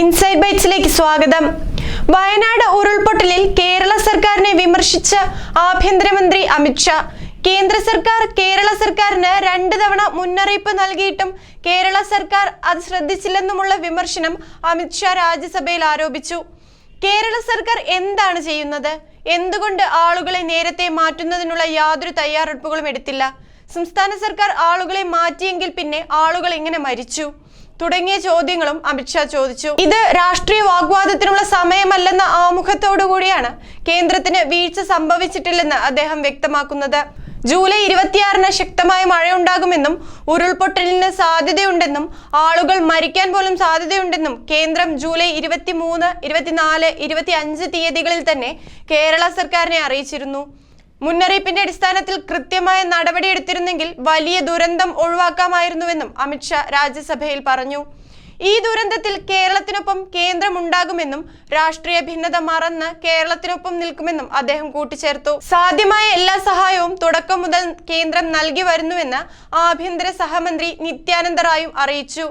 Inside ബൈറ്റ്സിലേക്ക് സ്വാഗതം. വയനാട് ഉരുൾപൊട്ടലിൽ കേരള സർക്കാരിനെ വിമർശിച്ച ആഭ്യന്തരമന്ത്രി അമിത്ഷാ കേന്ദ്ര സർക്കാർ കേരള സർക്കാരിന് രണ്ട് തവണ മുന്നറിയിപ്പ് നൽകിയിട്ടും കേരള സർക്കാർ അത് ശ്രദ്ധിച്ചില്ലെന്നുമുള്ള വിമർശനം അമിത്ഷാ രാജ്യസഭയിൽ ആരോപിച്ചു. കേരള സർക്കാർ എന്താണ് ചെയ്യുന്നത്? എന്തുകൊണ്ട് ആളുകളെ നേരത്തെ മാറ്റുന്നതിനുള്ള യാതൊരു തയ്യാറെടുപ്പുകളും എടുത്തില്ല? സംസ്ഥാന സർക്കാർ ആളുകളെ മാറ്റിയെങ്കിൽ പിന്നെ ആളുകൾ എങ്ങനെ മരിച്ചു? തുടങ്ങിയ ചോദ്യങ്ങളും അമിത്ഷാ ചോദിച്ചു. ഇത് രാഷ്ട്രീയ വാഗ്വാദത്തിനുള്ള സമയമല്ലെന്ന ആമുഖത്തോടു കൂടിയാണ് കേന്ദ്രത്തിന് വീഴ്ച സംഭവിച്ചിട്ടില്ലെന്ന് അദ്ദേഹം വ്യക്തമാക്കുന്നത്. ജൂലൈ ഇരുപത്തിയാറിന് ശക്തമായ മഴയുണ്ടാകുമെന്നും ഉരുൾപൊട്ടലിന് സാധ്യതയുണ്ടെന്നും ആളുകൾ മരിക്കാൻ പോലും സാധ്യതയുണ്ടെന്നും കേന്ദ്രം ജൂലൈ ഇരുപത്തി മൂന്ന് ഇരുപത്തിനാല് ഇരുപത്തി അഞ്ച് തീയതികളിൽ തന്നെ കേരള സർക്കാരിനെ അറിയിച്ചിരുന്നു. മുന്നറിയിപ്പിന്റെ അടിസ്ഥാനത്തിൽ കൃത്യമായ നടപടിയെടുത്തിരുന്നെങ്കിൽ വലിയ ദുരന്തം ഒഴിവാക്കാമായിരുന്നുവെന്നും അമിത്ഷാ രാജ്യസഭയിൽ പറഞ്ഞു. ഈ ദുരന്തത്തിൽ കേരളത്തിനൊപ്പം കേന്ദ്രമുണ്ടാകുമെന്നും രാഷ്ട്രീയ ഭിന്നത മറന്ന് കേരളത്തിനൊപ്പം നിൽക്കുമെന്നും അദ്ദേഹം കൂട്ടിച്ചേർത്തു. സാധ്യമായ എല്ലാ സഹായവും തുടക്കം മുതൽ കേന്ദ്രം നൽകി വരുന്നുവെന്ന് ആഭ്യന്തര സഹമന്ത്രി നിത്യാനന്ദ റായും അറിയിച്ചു.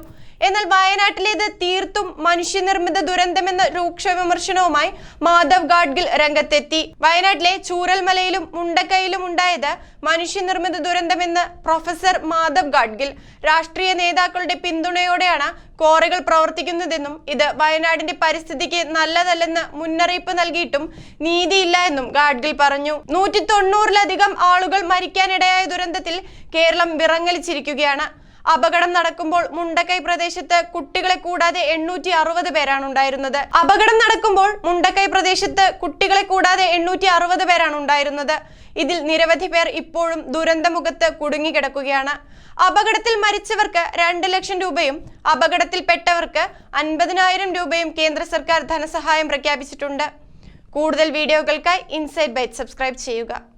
എന്നാൽ വയനാട്ടിലേത് തീർത്തും മനുഷ്യനിർമ്മിത ദുരന്തമെന്ന രൂക്ഷ വിമർശനവുമായി മാധവ് ഗാഡ്ഗിൽ രംഗത്തെത്തി. വയനാട്ടിലെ ചൂരൽമലയിലും മുണ്ടക്കയിലും ഉണ്ടായത് മനുഷ്യനിർമ്മിത ദുരന്തമെന്ന് പ്രൊഫസർ മാധവ് ഗാഡ്ഗിൽ. രാഷ്ട്രീയ നേതാക്കളുടെ പിന്തുണയോടെയാണ് കോറികൾ പ്രവർത്തിക്കുന്നതെന്നും ഇത് വയനാടിന്റെ പരിസ്ഥിതിക്ക് നല്ലതല്ലെന്ന് മുന്നറിയിപ്പ് നൽകിയിട്ടും നീതിയില്ല എന്നും ഗാഡ്ഗിൽ പറഞ്ഞു. നൂറ്റി തൊണ്ണൂറിലധികം ആളുകൾ മരിക്കാനിടയായ ദുരന്തത്തിൽ കേരളം വിറങ്ങലിച്ചിരിക്കുകയാണ്. അപകടം നടക്കുമ്പോൾ മുണ്ടക്കൈ പ്രദേശത്ത് കുട്ടികളെ കൂടാതെ എണ്ണൂറ്റി അറുപത് പേരാണ് ഉണ്ടായിരുന്നത്. അപകടം നടക്കുമ്പോൾ മുണ്ടക്കൈ പ്രദേശത്ത് കുട്ടികളെ കൂടാതെ എണ്ണൂറ്റി അറുപത് പേരാണ് ഉണ്ടായിരുന്നത്. ഇതിൽ നിരവധി പേർ ഇപ്പോഴും ദുരന്തമുഖത്ത് കുടുങ്ങിക്കിടക്കുകയാണ്. അപകടത്തിൽ മരിച്ചവർക്ക് രണ്ട് ലക്ഷം രൂപയും അപകടത്തിൽ പെട്ടവർക്ക് അൻപതിനായിരം രൂപയും കേന്ദ്ര സർക്കാർ ധനസഹായം പ്രഖ്യാപിച്ചിട്ടുണ്ട്. കൂടുതൽ വീഡിയോകൾക്കായി ഇൻസൈഡ് ബൈറ്റ് സബ്സ്ക്രൈബ് ചെയ്യുക.